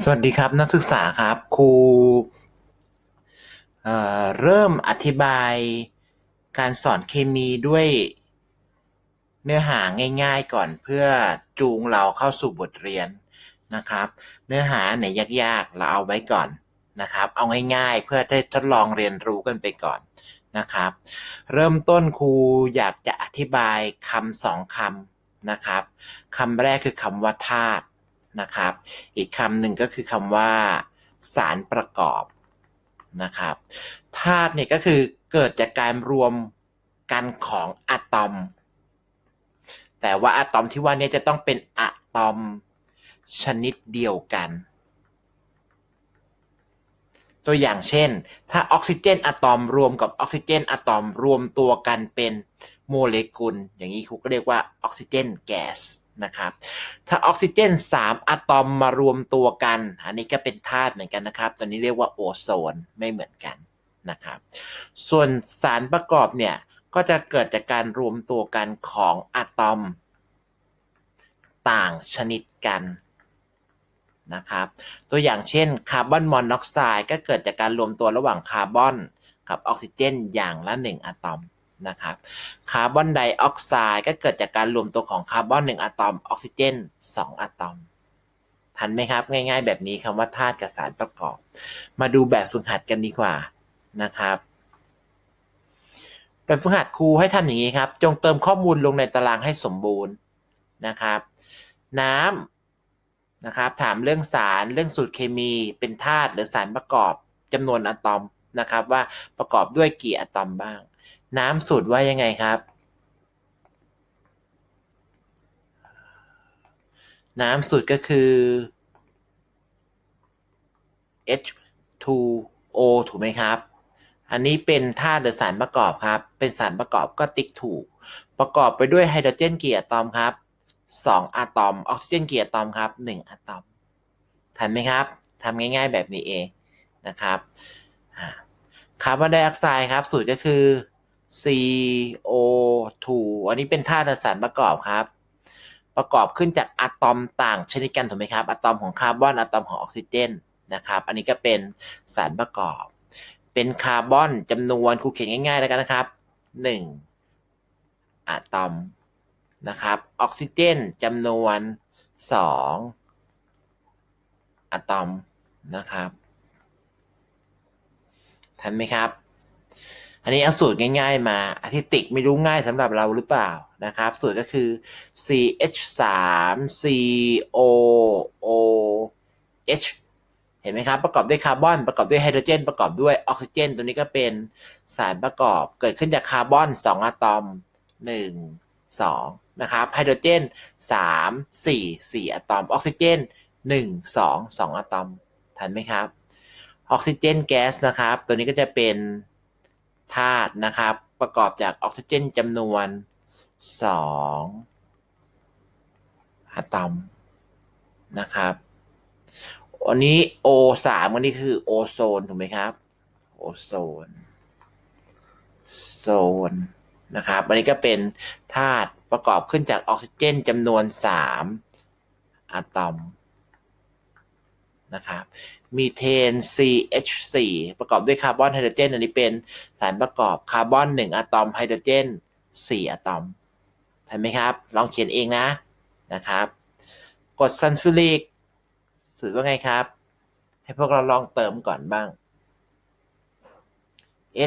สวัสดีครับนักศึกษาครับครูเเริ่มอธิบายการสอนเคมีด้วยเนื้อหาง่าย ๆก่อนเพื่อจูงเราเข้าสู่บทเรียนนะครับ เนื้อหาไหนยากๆ เราเอาไว้ก่อนนะครับ เอาง่ายๆ เพื่อได้ทดลองเรียนรู้กันไปก่อนนะครับ เริ่มต้นครูอยากจะอธิบายคำสองคำนะครับคำแรกคือคำว่าธาตุ นะครับ อีกคำหนึ่งก็คือคำว่า สารประกอบนะครับธาตุเนี่ยก็คือเกิดจากการรวมกันของอะตอม แต่ว่าอะตอมที่ว่านี้จะต้องเป็นอะตอมชนิดเดียวกัน ตัวอย่างเช่น ถ้าออกซิเจนอะตอมรวมกับออกซิเจนอะตอมรวมตัวกันเป็นโมเลกุล อย่างนี้ครูก็เรียกว่าออกซิเจนแก๊ส นะครับถ้าออกซิเจน 3 อะตอมมารวมตัวกัน อันนี้ก็เป็นธาตุเหมือนกันนะครับ ตัวนี้เรียกว่าโอโซนไม่เหมือนกันนะครับ ส่วนสารประกอบเนี่ยก็จะเกิดจากการรวมตัวกันของอะตอม ต่างชนิดกันนะครับ ตัวอย่างเช่นคาร์บอนมอนอกไซด์ก็เกิดจากการรวมตัวระหว่างคาร์บอนกับออกซิเจนอย่างละ1อะตอม นะครับคาร์บอนไดออกไซด์ก็เกิดจากการรวมตัวของคาร์บอน1อะตอมออกซิเจน2อะตอมทันไหมครับ ง่าย ๆ แบบนี้คำว่าธาตุกับสารประกอบ มาดูแบบฝึกหัดกันดีกว่านะครับแบบฝึกหัดครูให้ทำอย่างนี้ครับ จงเติมข้อมูลลงในตารางให้สมบูรณ์นะครับ น้ำนะครับ ถามเรื่องสารเรื่องสูตรเคมีเป็นธาตุหรือสารประกอบจำนวนอะตอมนะครับ ว่าประกอบด้วยกี่อะตอมบ้าง น้ำสูตรว่ายังไงครับ น้ำสูตรก็คือ H2O ถูกไหมครับ อันนี้เป็นธาตุหรือสารประกอบครับ เป็นสารประกอบก็ติ๊กถูก ประกอบไปด้วยไฮโดรเจนกี่อะตอมครับ 2 อะตอม ออกซิเจนกี่อะตอมครับ 1 อะตอม ทันไหมครับ ทำง่ายๆแบบนี้เองนะครับคาร์บอนไดออกไซด์ครับ สูตรก็คือ CO2 อันนี้เป็นธาตุสารประกอบครับ ประกอบขึ้นจากอะตอมต่างชนิดกันถูกไหมครับ อะตอมของคาร์บอนอะตอมของออกซิเจนนะครับ อันนี้ก็เป็นสารประกอบ เป็นคาร์บอนจำนวนครูเขียนง่ายๆแล้วกันนะครับ 1 อะตอมนะครับ ออกซิเจนจำนวน 2 อะตอมนะครับทันไหมครับ อันนี้เอาสูตรง่ายๆมาอธิติกไม่รู้ง่ายสำหรับเราหรือเปล่านะครับ สูตรก็คือ CH3 COOH เห็นไหมครับ ประกอบด้วยคาร์บอน ประกอบด้วยไฮโดรเจน ประกอบด้วยออกซิเจน ตัวนี้ก็เป็นสารประกอบเกิดขึ้นจากคาร์บอน 2 อะตอม 1 2 นะครับ ไฮโดรเจน 3 4 4 อะตอม ออกซิเจน 1 2 2 อะตอม ทันไหมครับ ออกซิเจนแก๊สนะครับ ตัวนี้ก็จะเป็น ธาตุนะครับ ประกอบจากออกซิเจนจำนวน2อะตอมนะครับอันนี้ O3 อันนี้คือโอโซนถูกไหมครับ โอโซน โซนนะครับอันนี้ก็เป็นธาตุประกอบขึ้นจากออกซิเจนจำนวน3อะตอม นะครับมีเทน CH4 ประกอบด้วยคาร์บอนไฮโดรเจนอันนี้เป็นสารประกอบคาร์บอน1อะตอมไฮโดรเจน4อะตอมเห็นไหมครับ ลองเขียนเองนะนะครับกดซัลฟูริกสูตรว่าไงครับ ให้พวกเราลองเติมก่อนบ้าง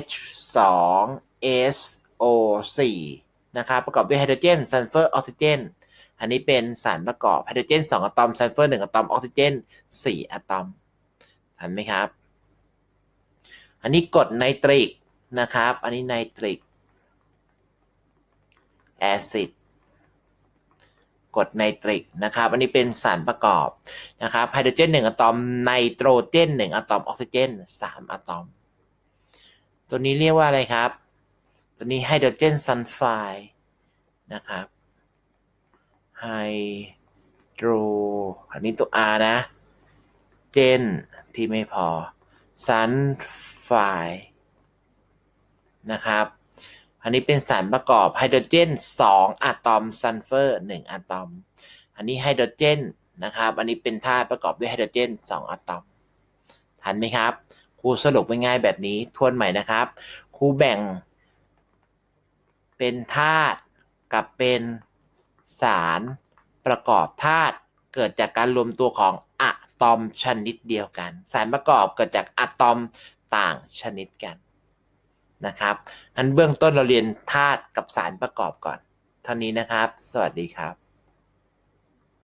H2SO4 นะครับ ประกอบด้วยไฮโดรเจนซัลเฟอร์ออกซิเจน อันนี้เป็นสารประกอบไฮโดรเจน 2 อะตอมซัลเฟอร์ 1 อะตอม ออกซิเจน 4 อะตอม ทันไหมครับ อันนี้กรดไนตริกนะครับ อันนี้ไนตริกแอซิดกรดไนตริกนะครับ อันนี้เป็นสารประกอบนะครับไฮโดรเจน 1 อะตอม ไนโตรเจน 1 อะตอม ออกซิเจน 3 อะตอม ตัวนี้เรียกว่าอะไรครับ ตัวนี้ไฮโดรเจนซัลไฟด์นะครับ โดรอันนี้ตัว R นะ เจน ที่ไม่พอซัลไฟนะครับ อันนี้เป็นสารประกอบไฮโดรเจน 2 อะตอมซัลเฟอร์ 1 อะตอม อันนี้ไฮโดรเจนนะครับ อันนี้เป็นธาตุประกอบด้วยไฮโดรเจน 2 อะตอม ทันไหมครับ ครูสรุปง่ายๆแบบนี้ ทวนใหม่นะครับ ครูแบ่ง เป็นธาตุกับเป็น สารประกอบธาตุเกิดจากการรวมตัวของอะตอมชนิดเดียวกัน สารประกอบเกิดจากอะตอมต่างชนิดกันนะครับอันเบื้องต้นเราเรียนธาตุกับสารประกอบก่อน เท่านี้นะครับ สวัสดีครับ